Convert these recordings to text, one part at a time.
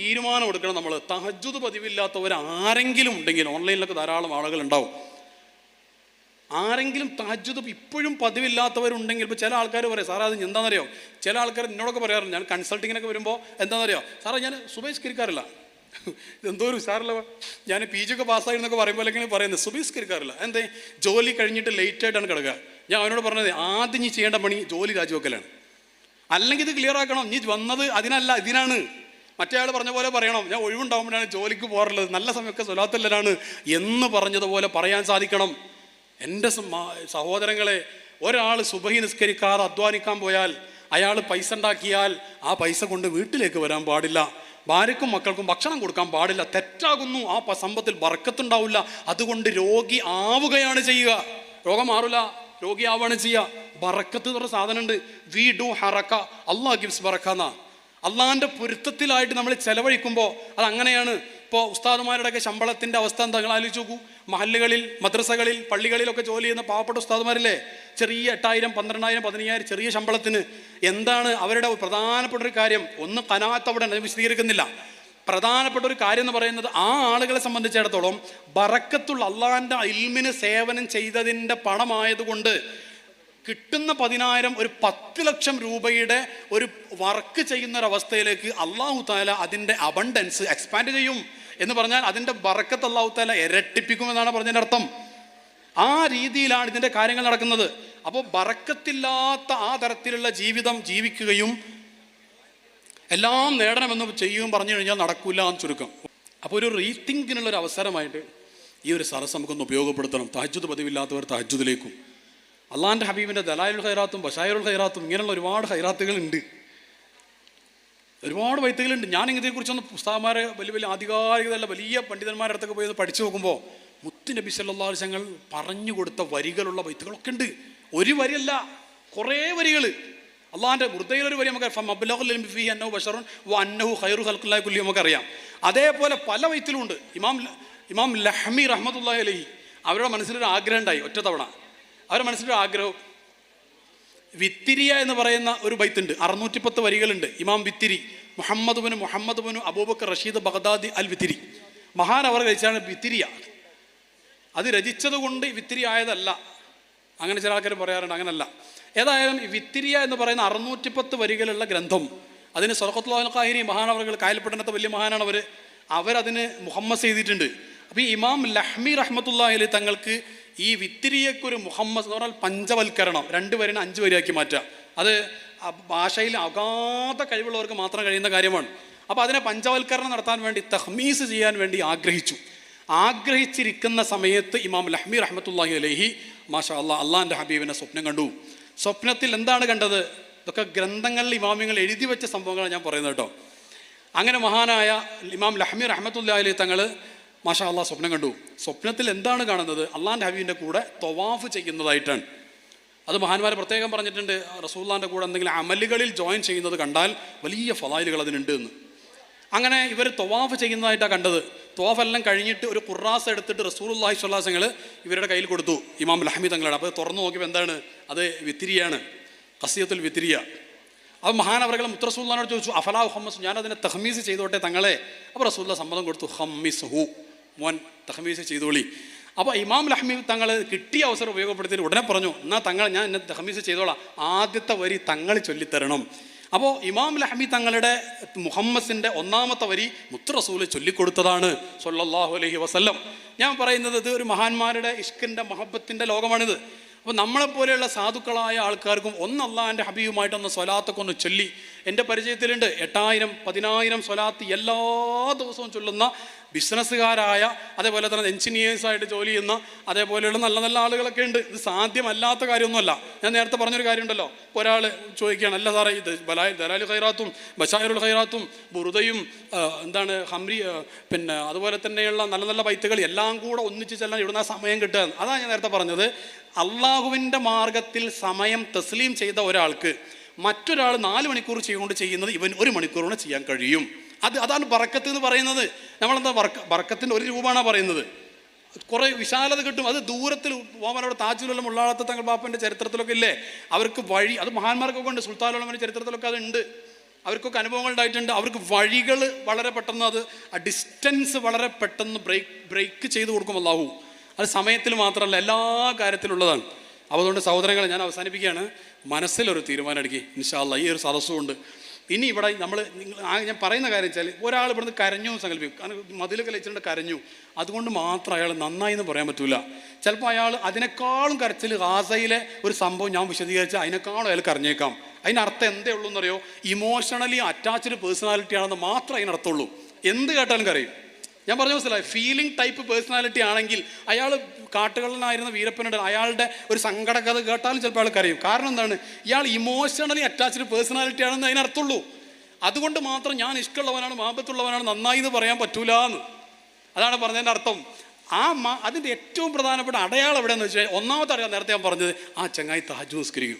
തീരുമാനം എടുക്കണം നമ്മൾ തഹജുദ് പതിവില്ലാത്തവർ ആരെങ്കിലും ഉണ്ടെങ്കിൽ ഓൺലൈനിലൊക്കെ ധാരാളം ആളുകൾ ഉണ്ടാവും ആരെങ്കിലും തഹജുദ് ഇപ്പോഴും പതിവില്ലാത്തവരുണ്ടെങ്കിൽ ഇപ്പോൾ ചില ആൾക്കാർ പറയും സാറേ അത് എന്താണെന്നറിയോ ചില ആൾക്കാർ എന്നോടൊക്കെ പറയാറുണ്ട്. ഞാൻ കൺസൾട്ടിങ്ങിനൊക്കെ വരുമ്പോൾ എന്താണെന്നറിയോ സാറേ ഞാൻ സുബഹിസ്കരിക്കാറില്ല. എന്തോ ഒരു സാറല്ല ഞാൻ പി ജി ഒക്കെ പാസ്സായി എന്നൊക്കെ പറയുമ്പോൾ അല്ലെങ്കിൽ പറയുന്നത് സുബഹിസ്കരിക്കാറില്ല. എന്തേ ജോലി കഴിഞ്ഞിട്ട് ലേറ്റ് ആയിട്ടാണ് കിടക്കുക. ഞാൻ അവനോട് പറഞ്ഞത് ആദ്യം നീ ചെയ്യേണ്ട പണി ജോലി രാജിവെക്കലാണ്. അല്ലെങ്കിൽ ഇത് ക്ലിയർ ആക്കണം. നീ വന്നത് അതിനല്ല ഇതിനാണ്. മറ്റേ ആൾ പറഞ്ഞ പോലെ പറയണം? ഞാൻ ഒഴിവുണ്ടാകുമ്പോഴാണ് ജോലിക്ക് പോകാറുള്ളത്. നല്ല സമയമൊക്കെ സ്വലാത്തല്ലാണ് എന്ന് പറഞ്ഞതുപോലെ പറയാൻ സാധിക്കണം. എന്റെ സഹോദരങ്ങളെ ഒരാൾ സുബഹി നിസ്കരിക്കാതെ അധ്വാനിക്കാൻ പോയാൽ അയാൾ പൈസ ഉണ്ടാക്കിയാൽ ആ പൈസ കൊണ്ട് വീട്ടിലേക്ക് വരാൻ പാടില്ല. ഭാര്യക്കും മക്കൾക്കും ഭക്ഷണം കൊടുക്കാൻ പാടില്ല. തെറ്റാകുന്നു. ആ സമ്പത്തിൽ ബർക്കത്തുണ്ടാവില്ല. അതുകൊണ്ട് രോഗി ആവുകയാണ് ചെയ്യുക. രോഗം മാറില്ല രോഗിയാവുകയാണ് ചെയ്യുക. ബറക്കത്ത് എന്ന് പറഞ്ഞ സാധനമുണ്ട്. വി ഡു ഹറക്ക. അള്ളാഹ് ഗിഫ്സ് ബറക്കാന്ന അള്ളാഹിന്റെ പൊരുത്തത്തിലായിട്ട് നമ്മൾ ചെലവഴിക്കുമ്പോൾ അത് അങ്ങനെയാണ്. ഇപ്പോൾ ഉസ്താദുമാരുടെയൊക്കെ ശമ്പളത്തിന്റെ അവസ്ഥ എന്താ? നിങ്ങൾ ആലോചിച്ച് നോക്കൂ. മഹല്ലുകളിൽ മദ്രസകളിൽ പള്ളികളിലൊക്കെ ജോലി ചെയ്യുന്ന പാവപ്പെട്ട ഉസ്താദുമാരില്ലേ? ചെറിയ എട്ടായിരം പന്ത്രണ്ടായിരം പതിനയ്യായിരം ചെറിയ ശമ്പളത്തിന് എന്താണ് അവരുടെ പ്രധാനപ്പെട്ട ഒരു കാര്യം? ഒന്ന് കനാത്ത് അവിടെ വിശദീകരിക്കുന്നില്ല. പ്രധാനപ്പെട്ട ഒരു കാര്യം എന്ന് പറയുന്നത് ആ ആളുകളെ സംബന്ധിച്ചിടത്തോളം ബറക്കത്തുള്ള അള്ളാഹിന്റെ അൽമിന് സേവനം ചെയ്തതിന്റെ പണമായതുകൊണ്ട് കിട്ടുന്ന പതിനായിരം ഒരു പത്ത് ലക്ഷം രൂപയുടെ ഒരു വർക്ക് ചെയ്യുന്ന ഒരു അവസ്ഥയിലേക്ക് അള്ളാഹു താല അതിന്റെ അബണ്ടൻസ് എക്സ്പാൻഡ് ചെയ്യും. എന്ന് പറഞ്ഞാൽ അതിന്റെ ബറക്കത്ത് അള്ളാഹു താല ഇരട്ടിപ്പിക്കുമെന്നാണ് പറഞ്ഞതിന്റെ അർത്ഥം. ആ രീതിയിലാണ് ഇതിന്റെ കാര്യങ്ങൾ നടക്കുന്നത്. അപ്പോൾ ബറക്കത്തില്ലാത്ത ആ തരത്തിലുള്ള ജീവിതം ജീവിക്കുകയും എല്ലാം നേടണമെന്ന് ചെയ്യുകയും പറഞ്ഞു കഴിഞ്ഞാൽ നടക്കില്ല എന്ന് ചുരുക്കം. അപ്പോൾ ഒരു റീത്തിങ്കിനുള്ള ഒരു അവസരമായിട്ട് ഈ ഒരു സരസ് നമുക്കൊന്ന് ഉപയോഗപ്പെടുത്തണം. തഹജുദ് പതിവില്ലാത്തവർ തഹജുദിലേക്കും അള്ളാഹിന്റെ ഹബീബിന്റെ ദലായുൽ ഹൈറാത്തും ബഷായുൽ ഹൈറാത്തും ഇങ്ങനെയുള്ള ഒരുപാട് ഹൈറാത്തുകളുണ്ട് ഒരുപാട് വൈത്തുകളുണ്ട് ഞാൻ ഇതിനെക്കുറിച്ചൊന്ന് പുസ്തകന്മാരെ വലിയ വലിയ ആധികാരികതല്ല വലിയ പണ്ഡിതന്മാരുടെ അടുത്തൊക്കെ പോയി പഠിച്ചു നോക്കുമ്പോൾ മുത്തു നബി അലൈഹി വസല്ലം പറഞ്ഞു കൊടുത്ത വരികളുള്ള വൈത്തുകളൊക്കെ ഉണ്ട്. ഒരു വരിയല്ല കുറേ വരികൾ അള്ളാഹാന്റെ വൃദ്ധയിലൊരു വരി നമുക്ക് നമുക്കറിയാം. അതേപോലെ പല വൈത്തിലും ഉണ്ട് ഇമാം ഇമാം ലഹ്മി റഹ്മത്തുള്ളാഹി അലഹി അവരുടെ മനസ്സിലൊരു ആഗ്രഹം ഉണ്ടായി ഒറ്റ തവണ. അവരുടെ മനസ്സിലൊരു ആഗ്രഹം. വിത്തിരിയ എന്ന് പറയുന്ന ഒരു ബൈത്തുണ്ട്. അറുന്നൂറ്റി പത്ത് വരികളുണ്ട്. ഇമാം വിത്തിരി മുഹമ്മദ് ബുനു മുഹമ്മദ് ബിനു അബൂബക്കർ റഷീദ് ബഗ്ദാദി അൽ വിത്തിരി മഹാൻ അവർ രചിച്ചാണ് വിത്തിരിയ. അത് രചിച്ചത് കൊണ്ട് വിത്തിരി ആയതല്ല. അങ്ങനെ ചില ആൾക്കാർ പറയാറുണ്ട് അങ്ങനല്ല. ഏതായാലും ഈ വിത്തിരിയ എന്ന് പറയുന്ന അറുന്നൂറ്റി പത്ത് വരികളുള്ള ഗ്രന്ഥം അതിന് സൊറക്കത്തുൽ ഖാഹിരി മഹാനവറുകൾ കായൽപ്പെട്ടണത്തെ വലിയ മഹാനാണ് അവർ അവരതിന് മുഹമ്മദ് ചെയ്തിട്ടുണ്ട് അപ്പോൾ ഈ ഇമാം ലഹ്മി റഹ്മത്തുല്ലാഹിൽ തങ്ങൾക്ക് ഈ വിത്തിരിയക്കൊരു മുഹമ്മദ് എന്ന് പറഞ്ഞാൽ പഞ്ചവൽക്കരണം. രണ്ട് വരിനെ അഞ്ച് വരിയാക്കി മാറ്റുക. അത് ഭാഷയിൽ അഗാധ കഴിവുള്ളവർക്ക് മാത്രം കഴിയുന്ന കാര്യമാണ്. അപ്പോൾ അതിനെ പഞ്ചവൽക്കരണം നടത്താൻ വേണ്ടി തഹ്മീസ് ചെയ്യാൻ വേണ്ടി ആഗ്രഹിച്ചു. ആഗ്രഹിച്ചിരിക്കുന്ന സമയത്ത് ഇമാം ലഹ്മി റഹ്മത്തുല്ലാഹി അലഹി മാഷാ അള്ളാ അള്ളാഹിന്റെ ഹബീബിനെ സ്വപ്നം കണ്ടു. സ്വപ്നത്തിൽ എന്താണ് കണ്ടത്? ഇതൊക്കെ ഗ്രന്ഥങ്ങളിൽ ഇമാമിങ്ങൾ എഴുതി വെച്ച സംഭവങ്ങളാണ് ഞാൻ പറയുന്നത് കേട്ടോ. അങ്ങനെ മഹാനായ ഇമാം ലഹ്മി റഹ്മത്തുല്ലാഹി അലി തങ്ങൾ മാഷാ അള്ളാഹ് സ്വപ്നം കണ്ടു. സ്വപ്നത്തിൽ എന്താണ് കാണുന്നത്? അള്ളാഹിന്റെ ഹബീബിന്റെ കൂടെ തൊവാഫ് ചെയ്യുന്നതായിട്ടാണ്. അത് മഹാന്മാരെ പ്രത്യേകം പറഞ്ഞിട്ടുണ്ട് റസൂല്ലാന്റെ കൂടെ എന്തെങ്കിലും അമലുകളിൽ ജോയിൻ ചെയ്യുന്നത് കണ്ടാൽ വലിയ ഫലായിലുകൾ അതിനുണ്ട് എന്ന്. അങ്ങനെ ഇവർ തൊവാഫ് ചെയ്യുന്നതായിട്ടാണ് കണ്ടത്. തൊവാഫ് എല്ലാം കഴിഞ്ഞിട്ട് ഒരു കുറാസ് എടുത്തിട്ട് റസൂലുല്ലാഹി സ്വല്ലാസങ്ങൾ ഇവരുടെ കയ്യിൽ കൊടുത്തു ഇമാം ലഹമി തങ്ങളുടെ. അപ്പോൾ തുറന്നു നോക്കിയപ്പോൾ എന്താണ്? അത് വിത്തിരിയാണ്. കസിയത്തുൽ വിത്തിരിയ. അപ്പോൾ മഹാനവറുകൾ മുത്തറസൂല്ലാനോട് ചോദിച്ചു അഫലാ ഹമ്മസ് ഞാൻ അതിനെ തഹ്മീസ് ചെയ്തോട്ടെ തങ്ങളെ? അപ്പോൾ റസൂല്ല സമ്മതം കൊടുത്തു ഹമ്മിസ് ഹു മോൻ തഹമീസ് ചെയ്തോളി. അപ്പോൾ ഇമാം ലഹ്മി തങ്ങൾ കിട്ടിയ അവസരം ഉപയോഗപ്പെടുത്തിയിട്ട് ഉടനെ പറഞ്ഞു എന്നാൽ തങ്ങൾ ഞാൻ എന്നെ തഹമീസ് ചെയ്തോളാം. ആദ്യത്തെ വരി തങ്ങൾ ചൊല്ലിത്തരണം. അപ്പോൾ ഇമാം ലഹ്മി തങ്ങളുടെ മുഹമ്മസിന്റെ ഒന്നാമത്തെ വരി മുത്തുറസൂൽ ചൊല്ലിക്കൊടുത്തതാണ് സൊല്ലാഹു അലഹി വസല്ലം. ഞാൻ പറയുന്നത് ഇത് ഒരു മഹാന്മാരുടെ ഇഷ്കിന്റെ മഹബത്തിന്റെ ലോകമാണിത്. അപ്പോൾ നമ്മളെപ്പോലെയുള്ള സാധുക്കളായ ആൾക്കാർക്കും ഒന്ന് അള്ളാഹിന്റെ ഹബീബുമായിട്ടൊന്ന് സ്വലാത്തൊക്കെ ഒന്ന് ചൊല്ലി എന്റെ പരിചയത്തിലുണ്ട്. എട്ടായിരം പതിനായിരം സ്വലാത്ത് എല്ലാ ദിവസവും ചൊല്ലുന്ന ബിസിനസ്സുകാരായ അതേപോലെ തന്നെ എഞ്ചിനീയേഴ്സായിട്ട് ജോലി ചെയ്യുന്ന അതേപോലെയുള്ള നല്ല നല്ല ആളുകളൊക്കെ ഉണ്ട്. ഇത് സാധ്യമല്ലാത്ത കാര്യമൊന്നുമല്ല. ഞാൻ നേരത്തെ പറഞ്ഞൊരു കാര്യമുണ്ടല്ലോ. ഒരാൾ ചോദിക്കുകയാണ് അല്ല സാറേ ഇത് ബലായ ദലാലു ഖൈറാത്തും ബഷായറുൽ ഖൈറാത്തും ബുറുദയും എന്താണ് ഹംരി പിന്നെ അതുപോലെ തന്നെയുള്ള നല്ല നല്ല ബൈത്തുകൾ എല്ലാം കൂടെ ഒന്നിച്ച് ചെല്ലാൻ ഇവിടുന്ന് സമയം കിട്ടുക അതാണ് ഞാൻ നേരത്തെ പറഞ്ഞത്. അള്ളാഹുവിന്റെ മാർഗത്തിൽ സമയം തസ്ലീം ചെയ്ത ഒരാൾക്ക് മറ്റൊരാൾ നാല് മണിക്കൂർ ചെയ്യുകൊണ്ട് ചെയ്യുന്നത് ഇവൻ ഒരു മണിക്കൂർ ചെയ്യാൻ കഴിയും. അത് അതാണ് ബറക്കത്ത് എന്ന് പറയുന്നത്. നമ്മളെന്താ ബർക്ക ബറക്കത്തിന്റെ ഒരു രൂപമാണ് പറയുന്നത്? കുറേ വിശാലത കിട്ടും. അത് ദൂരത്തിൽ ഓമനോട് താജുലുള്ള ഉള്ളാളത്ത് തങ്ങൾ ബാപ്പന്റെ ചരിത്രത്തിലൊക്കെ ഇല്ലേ? അവർക്ക് വഴി അത് മഹാന്മാർക്കൊക്കെ ഉണ്ട്. സുൽത്താനുള്ളവന്റെ ചരിത്രത്തിലൊക്കെ അതുണ്ട്. അവർക്കൊക്കെ അനുഭവങ്ങൾ ഉണ്ടായിട്ടുണ്ട് അവർക്ക് വഴികൾ വളരെ പെട്ടെന്ന് അത് ആ ഡിസ്റ്റൻസ് വളരെ പെട്ടെന്ന് ബ്രേക്ക് ബ്രേക്ക് ചെയ്ത് കൊടുക്കും അല്ലാഹു. അത് സമയത്തിൽ മാത്രമല്ല എല്ലാ കാര്യത്തിലുള്ളതാണ്. അതുകൊണ്ട് സഹോദരങ്ങളെ ഞാൻ അവസാനിപ്പിക്കുകയാണ്. മനസ്സിലൊരു തീരുമാനം എടുക്കി ഇൻഷാല്ല ഈ ഒരു സദസ്സുകൊണ്ട്. ഇനി ഇവിടെ നമ്മൾ നിങ്ങൾ ഞാൻ പറയുന്ന കാര്യം വെച്ചാൽ ഒരാൾ ഇവിടുന്ന് കരഞ്ഞു സങ്കല്പിക്കും. കാരണം മതിലൊക്കെ ലയിച്ചിട്ട് കരഞ്ഞു. അതുകൊണ്ട് മാത്രം അയാൾ നന്നായി എന്ന് പറയാൻ പറ്റില്ല ചിലപ്പോൾ അയാൾ അതിനേക്കാളും കരച്ചിൽ ഗാസയിലെ ഒരു സംഭവം ഞാൻ വിശദീകരിച്ച അതിനേക്കാളും അയാൾ കരഞ്ഞേക്കാം. അതിനർത്ഥം എന്തേ ഉള്ളൂ എന്നറിയോ? ഇമോഷണലി അറ്റാച്ച്ഡ് പേഴ്സണാലിറ്റി ആണെന്ന് മാത്രമേ അതിനർത്ഥമുള്ളൂ എന്ത് കേട്ടാലും കരയും. ഞാൻ പറഞ്ഞ മനസ്സിലായി. ഫീലിംഗ് ടൈപ്പ് പേഴ്സണാലിറ്റി ആണെങ്കിൽ അയാൾ കാട്ടുകളിലായിരുന്ന വീരപ്പനുണ്ട് അയാളുടെ ഒരു സങ്കടകഥ കേട്ടാലും ചിലപ്പോൾ അയാൾ കരയും. കാരണം എന്താണ്? ഇയാൾ ഇമോഷണലി അറ്റാച്ച്ഡ് പേഴ്സണാലിറ്റി ആണെന്ന് അതിനർത്ഥമുള്ളൂ അതുകൊണ്ട് മാത്രം ഞാൻ ഇഷ്ടമുള്ളവനാണ് മാപത്തുള്ളവനാണ് നന്നായി എന്ന് പറയാൻ പറ്റൂല എന്ന് അതാണ് പറഞ്ഞതിന്റെ അർത്ഥം. ആ മാ അതിന്റെ ഏറ്റവും പ്രധാനപ്പെട്ട അടയാളം എവിടെയെന്ന് വെച്ചാൽ ഒന്നാമത്തെ അടയാളം നേരത്തെ ഞാൻ പറഞ്ഞത് ആ ചങ്ങായി താജ് നിസ്കരിക്കും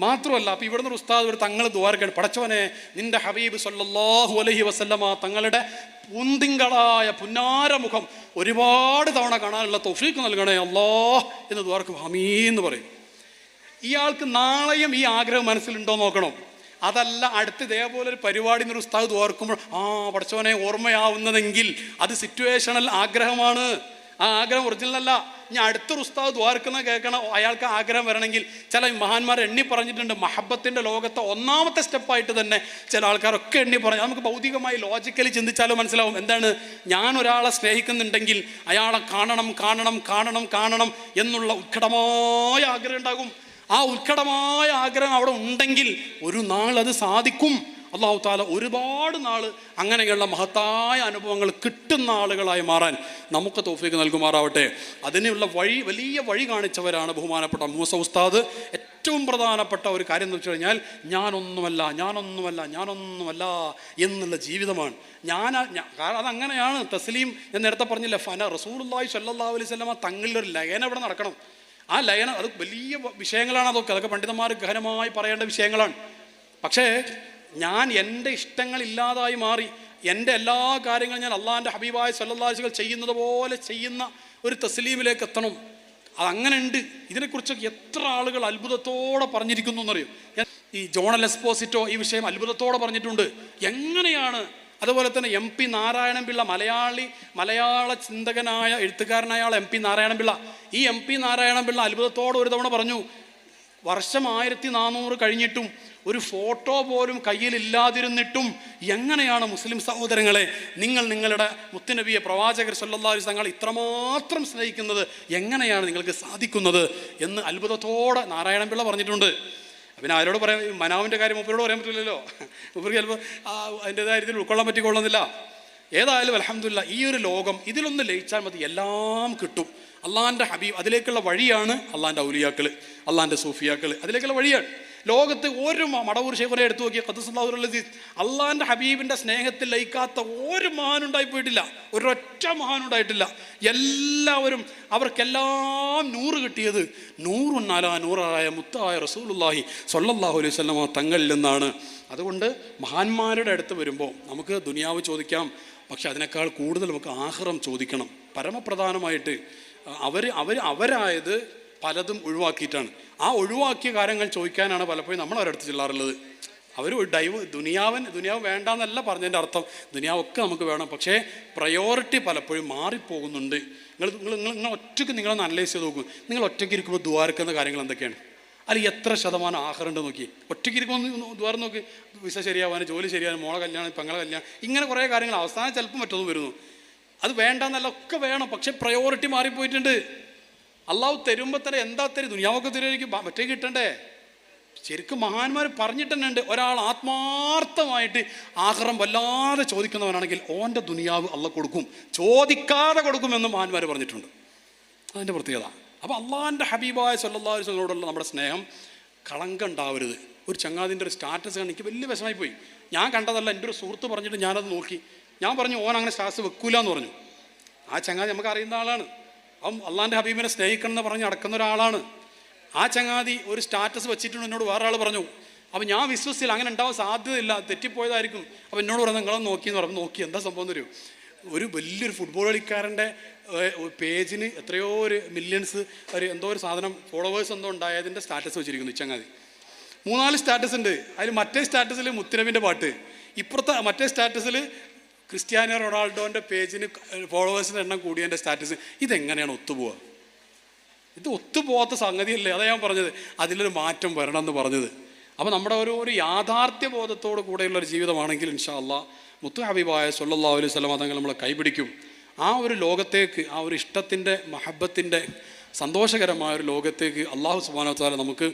മാത്രമല്ല അപ്പോൾ ഇവിടുന്ന് ഉസ്താദ് ഒരു തങ്ങൾ ദ്വാരക്കാണ്. പടച്ചവനെ നിന്റെ ഹബീബ് സല്ലാഹു അലഹി വസല്ലമ തങ്ങളുടെ പുന്തിങ്കളായ പുന്നാരമുഖം ഒരുപാട് തവണ കാണാനുള്ള തൊഫീക്ക് നൽകണേ അല്ലോ എന്ന് ദ്വാർക്ക് ഹമീ എന്ന് പറയും. ഇയാൾക്ക് നാളെയും ഈ ആഗ്രഹം മനസ്സിലുണ്ടോ നോക്കണം. അതല്ല അടുത്ത് ഇതേപോലെ ഒരു പരിപാടി എന്നൊരു ഉസ്താദ് ഓർക്കുമ്പോൾ ആ പഠിച്ചവനെ ഓർമ്മയാവുന്നതെങ്കിൽ അത് സിറ്റുവേഷണൽ ആഗ്രഹമാണ്. ആ ആഗ്രഹം ഒറിജിനൽ അല്ല ഇനി അടുത്തൊരു ഉസ്താദ് ദ്വാർക്കുന്ന കേൾക്കണം അയാൾക്ക് ആഗ്രഹം വരണമെങ്കിൽ ചില മഹാന്മാർ എണ്ണി പറഞ്ഞിട്ടുണ്ട് മഹബത്തിന്റെ ലോകത്തെ ഒന്നാമത്തെ സ്റ്റെപ്പായിട്ട് തന്നെ ചില ആൾക്കാരൊക്കെ എണ്ണി പറഞ്ഞു. നമുക്ക് ഭൗതികമായി ലോജിക്കലി ചിന്തിച്ചാലും മനസ്സിലാവും. എന്താണ്? ഞാൻ ഒരാളെ സ്നേഹിക്കുന്നുണ്ടെങ്കിൽ അയാളെ കാണണം കാണണം കാണണം കാണണം എന്നുള്ള ഉത്കടമായ ആഗ്രഹം ഉണ്ടാകും. ആ ഉത്കടമായ ആഗ്രഹം അവിടെ ഉണ്ടെങ്കിൽ ഒരു നാൾ അത് സാധിക്കും. അള്ളാഹു താല ഒരുപാട് നാൾ അങ്ങനെയുള്ള മഹത്തായ അനുഭവങ്ങൾ കിട്ടുന്ന ആളുകളായി മാറാൻ നമുക്ക് തോഫീക്ക് നൽകുമാറാവട്ടെ. അതിനുള്ള വഴി വലിയ വഴി കാണിച്ചവരാണ് ബഹുമാനപ്പെട്ട മൂസ ഉസ്താദ്. ഏറ്റവും പ്രധാനപ്പെട്ട ഒരു കാര്യം എന്ന് വെച്ച് കഴിഞ്ഞാൽ ഞാനൊന്നുമല്ല ഞാനൊന്നുമല്ല ഞാനൊന്നുമല്ല എന്നുള്ള ജീവിതമാണ്. ഞാൻ കാരണം അതങ്ങനെയാണ്. തസ്ലീം ഞാൻ നേരത്തെ പറഞ്ഞില്ല ഫന റസൂലുള്ളാഹി സല്ലാ അലൈഹി വസല്ലമ തങ്ങളിലൊരു ലയനം ഇവിടെ നടക്കണം. ആ ലയനം അത് വലിയ വിഷയങ്ങളാണ് അതൊക്കെ. അതൊക്കെ പണ്ഡിതന്മാർ ഗഹനമായി പറയേണ്ട വിഷയങ്ങളാണ്. പക്ഷേ ഞാൻ എന്റെ ഇഷ്ടങ്ങളില്ലാതായി മാറി. എന്റെ എല്ലാ കാര്യങ്ങളും ഞാൻ അള്ളാഹിന്റെ ഹബീബായ സല്ലാസുകൾ ചെയ്യുന്നത് പോലെ ചെയ്യുന്ന ഒരു തസ്ലീമിലേക്ക് എത്തണം. അതങ്ങനെ ഉണ്ട് ഇതിനെക്കുറിച്ചൊക്കെ എത്ര ആളുകൾ അത്ഭുതത്തോടെ പറഞ്ഞിരിക്കുന്നു എന്നറിയും? ഈ ജോണൽ എസ്പോസിറ്റോ ഈ വിഷയം അത്ഭുതത്തോടെ പറഞ്ഞിട്ടുണ്ട്. എങ്ങനെയാണ്? അതുപോലെ തന്നെ എം പി നാരായണൻ പിള്ള മലയാളി മലയാള ചിന്തകനായ എഴുത്തുകാരനായ ആൾ എം പി നാരായണൻ പിള്ള. ഈ എം പി നാരായണൻ പിള്ള അത്ഭുതത്തോടെ ഒരു തവണ പറഞ്ഞു വർഷം ആയിരത്തി നാനൂറ് കഴിഞ്ഞിട്ടും ഒരു ഫോട്ടോ പോലും കയ്യിലില്ലാതിരുന്നിട്ടും എങ്ങനെയാണ് മുസ്ലിം സഹോദരങ്ങളെ നിങ്ങൾ നിങ്ങളുടെ മുത്തുനബിയെ പ്രവാചകർ സല്ലല്ലാഹു തങ്ങൾ ഇത്രമാത്രം സ്നേഹിക്കുന്നത് എങ്ങനെയാണ് നിങ്ങൾക്ക് സാധിക്കുന്നത് എന്ന് അത്ഭുതത്തോടെ നാരായണൻപിള്ള പറഞ്ഞിട്ടുണ്ട്. പിന്നെ ആരോട് പറയാം ഈ മനാവിന്റെ കാര്യം മുപ്പരോട് പറയാൻ പറ്റില്ലല്ലോ. മുപ്പർക്ക് ചിലപ്പോൾ അതിന്റെതായ രീതിയിൽ ഉൾക്കൊള്ളാൻ പറ്റിക്കൊള്ളുന്നില്ല. ഏതായാലും അലഹമില്ല ഈ ഒരു ലോകം ഇതിലൊന്ന് ലയിച്ചാൽ മതി എല്ലാം കിട്ടും. അള്ളാഹാന്റെ ഹബീബ് അതിലേക്കുള്ള വഴിയാണ് അള്ളാഹാന്റെ ഔലിയാക്കൾ അള്ളാഹിന്റെ സൂഫിയാക്കൾ അതിലേക്കുള്ള വഴിയാണ്. ലോകത്ത് ഒരു മടവൂർ ശേഖരെ എടുത്തു നോക്കിയ ഖദസുല്ലാഹുലീസ് അള്ളാഹിന്റെ ഹബീബിന്റെ സ്നേഹത്തിൽ ലയിക്കാത്ത ഒരു മഹാനുണ്ടായി പോയിട്ടില്ല. ഒരൊറ്റ മഹാനുണ്ടായിട്ടില്ല. എല്ലാവരും അവർക്കെല്ലാം നൂറ് കിട്ടിയത് നൂറുന്നാല നൂറായ മുത്തായ റസൂലുല്ലാഹി സൊല്ലാഹു അലൈഹി വസല്ലമ തങ്ങളിൽ നിന്നാണ്. അതുകൊണ്ട് മഹാന്മാരുടെ അടുത്ത് വരുമ്പോൾ നമുക്ക് ദുനിയാവ് ചോദിക്കാം. പക്ഷെ അതിനേക്കാൾ കൂടുതൽ നമുക്ക് ആഹ്റം ചോദിക്കണം. പരമപ്രധാനമായിട്ട് അവർ അവർ അവരായത് പലതും ഒഴിവാക്കിയിട്ടാണ്. ആ ഒഴിവാക്കിയ കാര്യങ്ങൾ ചോദിക്കാനാണ് പലപ്പോഴും നമ്മൾ അവരടുത്ത് ചെല്ലാറുള്ളത് അവർ ഡൈവ് ദുനിയാവൻ ദുനിയാവ് വേണ്ടെന്നല്ല പറഞ്ഞതിന്റെ അർത്ഥം ദുനിയാവൊക്കെ നമുക്ക് വേണം. പക്ഷേ പ്രയോറിറ്റി പലപ്പോഴും മാറിപ്പോകുന്നുണ്ട്. നിങ്ങൾ നിങ്ങൾ നിങ്ങൾ നിങ്ങൾ ഒറ്റയ്ക്ക് നിങ്ങളൊന്ന് അനലൈസ് ചെയ്ത് നോക്കും. നിങ്ങൾ ഒറ്റയ്ക്ക് ഇരിക്കുമ്പോൾ ദ്വാരക്കുന്ന കാര്യങ്ങൾ എന്തൊക്കെയാണ്? അല്ല എത്ര ശതമാനം ആഹാരമുണ്ട് നോക്കി ഒറ്റയ്ക്ക് ഇരിക്കുമ്പോൾ ദ്വാരം നോക്കി. വിസ ശരിയാവാൻ ജോലി ശരിയാവാൻ മോളെ കല്യാണം പെങ്ങളെ കല്യാണം ഇങ്ങനെ കുറേ കാര്യങ്ങൾ. അവസാനം ചിലപ്പോൾ മറ്റൊന്നും വരുന്നു. അത് വേണ്ടെന്നല്ല ഒക്കെ വേണം. പക്ഷേ പ്രയോറിറ്റി മാറിപ്പോയിട്ടുണ്ട്. അള്ളാഹു തരുമ്പോൾ തന്നെ എന്താ തരും? ദുനിയാവൊക്കെ തരുമായിരിക്കും മറ്റേ കിട്ടണ്ടേ? ശരിക്കും മഹാന്മാർ പറഞ്ഞിട്ട് തന്നെ ഉണ്ട്. ഒരാൾ ആത്മാർത്ഥമായിട്ട് ആഹാരം വല്ലാതെ ചോദിക്കുന്നവനാണെങ്കിൽ ഓന്റെ ദുനിയാവ് അല്ല കൊടുക്കും. ചോദിക്കാതെ കൊടുക്കുമെന്ന് മഹാന്മാർ പറഞ്ഞിട്ടുണ്ട്. അതിന്റെ പ്രത്യേകത. അപ്പോൾ അള്ളാഹിന്റെ ഹബീബായ വസല്ലമയോടുള്ള നമ്മുടെ സ്നേഹം കളങ്കം ഉണ്ടാവരുത്. ഒരു ചങ്ങാതിന്റെ ഒരു സ്റ്റാറ്റസ് കാണാൻ എനിക്ക് വലിയ വിഷമായി പോയി ഞാൻ കണ്ടതല്ല എന്റെ ഒരു സുഹൃത്ത് പറഞ്ഞിട്ട് ഞാനത് നോക്കി. ഞാൻ പറഞ്ഞു ഓൻ അങ്ങനെ സ്റ്റാറ്റസ് വെക്കൂല എന്ന് പറഞ്ഞു. ആ ചങ്ങാതി നമുക്ക് അറിയുന്ന ആളാണ്. അവൻ അള്ളാന്റെ ഹബീബിനെ സ്നേഹിക്കണം എന്ന് പറഞ്ഞ് നടക്കുന്ന ഒരാളാണ്. ആ ചങ്ങാതി ഒരു സ്റ്റാറ്റസ് വെച്ചിട്ടുണ്ട് എന്നോട് വേറെ ആൾ പറഞ്ഞു അപ്പം ഞാൻ വിശ്വസിച്ചില്ല അങ്ങനെ ഉണ്ടാവാൻ സാധ്യതയില്ല തെറ്റിപ്പോയതായിരിക്കും. അപ്പം എന്നോട് പറഞ്ഞു നോക്കി എന്ന് പറഞ്ഞു നോക്കി എന്താ സംഭവം തരൂ. ഒരു വലിയൊരു ഫുട്ബോൾ കളിക്കാരന്റെ പേജിന് എത്രയോ ഒരു മില്യൺസ് ഒരു എന്തോ ഒരു സാധനം ഫോളോവേഴ്സ് എന്തോ ഉണ്ടായതിന്റെ സ്റ്റാറ്റസ് വെച്ചിരിക്കുന്നു ചങ്ങാതി. മൂന്നാൽ സ്റ്റാറ്റസ് ഉണ്ട്. അതിൽ മറ്റേ സ്റ്റാറ്റസിൽ മുത്തുനബിന്റെ പാട്ട്. ഇപ്പുറത്തെ മറ്റേ സ്റ്റാറ്റസിൽ ക്രിസ്ത്യാനോ റൊണാൾഡോന്റെ പേജിന് ഫോളോവേഴ്സിന്റെ എണ്ണം കൂടിയതിന്റെ സ്റ്റാറ്റസ്. ഇതെങ്ങനെയാണ് ഒത്തുപോവുക? ഇത് ഒത്തുപോകാത്ത സംഗതിയല്ലേ? അതാ ഞാൻ പറഞ്ഞത്. അതിലൊരു മാറ്റം വരണം എന്ന് പറഞ്ഞത്. അപ്പോൾ നമ്മുടെ ഒരു ഒരു യാഥാർത്ഥ്യ ബോധത്തോട് കൂടെയുള്ള ഒരു ജീവിതമാണെങ്കിൽ ഇൻഷാ അല്ലാ മുത്തു ഹബീബായ സല്ലല്ലാഹു അലൈഹി സ്വലം അതങ്ങൾ നമ്മളെ കൈപിടിക്കും. ആ ഒരു ലോകത്തേക്ക് ആ ഒരു ഇഷ്ടത്തിന്റെ മഹബത്തിന്റെ സന്തോഷകരമായ ഒരു ലോകത്തേക്ക് അള്ളാഹു സുബാന താല നമുക്ക്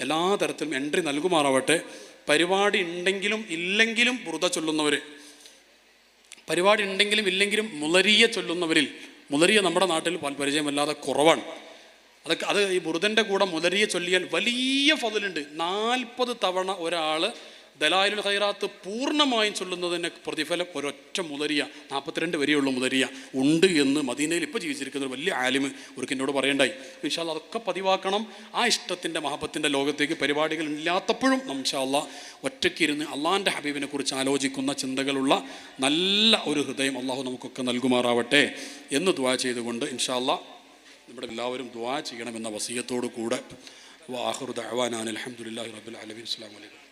എല്ലാ തരത്തിലും എൻട്രി നൽകുമാറാവട്ടെ. പരിപാടി ഉണ്ടെങ്കിലും ഇല്ലെങ്കിലും വ്രത ചൊല്ലുന്നവർ പരിപാടി ഉണ്ടെങ്കിലും ഇല്ലെങ്കിലും മുലരിയ ചൊല്ലുന്നവരിൽ മുലരിയ നമ്മുടെ നാട്ടിൽ പരിചയമല്ലാതെ കുറവാണ്. അതൊക്കെ അത് ഈ ബുറുദന്റെ കൂടെ മുലരിയ ചൊല്ലിയാൽ വലിയ ഫതിലുണ്ട്. നാൽപ്പത് തവണ ഒരാൾ ദലായിലുൽ ഖൈറാത്ത് പൂർണമായും ചൊല്ലുന്നതിന് പ്രതിഫലം ഒരൊറ്റ മുതരിയ നാൽപ്പത്തിരണ്ട് വരെയുള്ള മുതരിയ ഉണ്ട് എന്ന് മദീനയിൽ ഇപ്പോൾ ജീവിച്ചിരിക്കുന്ന ഒരു വലിയ ആലിമ് ഒരു എന്നോട് പറയണ്ടായി. ഇൻഷാല്ല അതൊക്കെ പതിവാക്കണം. ആ ഇഷ്ടത്തിന്റെ മഹബത്തിന്റെ ലോകത്തേക്ക് പരിപാടികൾ ഇല്ലാത്തപ്പോഴും ഇൻഷാല്ല ഒറ്റയ്ക്കിരുന്ന് അള്ളാഹിന്റെ ഹബീബിനെ കുറിച്ച് ആലോചിക്കുന്ന ചിന്തകളുള്ള നല്ല ഒരു ഹൃദയം അള്ളാഹു നമുക്കൊക്കെ നൽകുമാറാവട്ടെ എന്ന് ദ്വാ ചെയ്തുകൊണ്ട് ഇൻഷാല്ല നമ്മുടെ എല്ലാവരും ദ്വാ ചെയ്യണമെന്ന വസീയത്തോടു കൂടെ. വാഹുർ ദഅവാനാൻ അലഹമുല്ലാ റബുൽ അലബി അസ്സാം അലൈക്കും.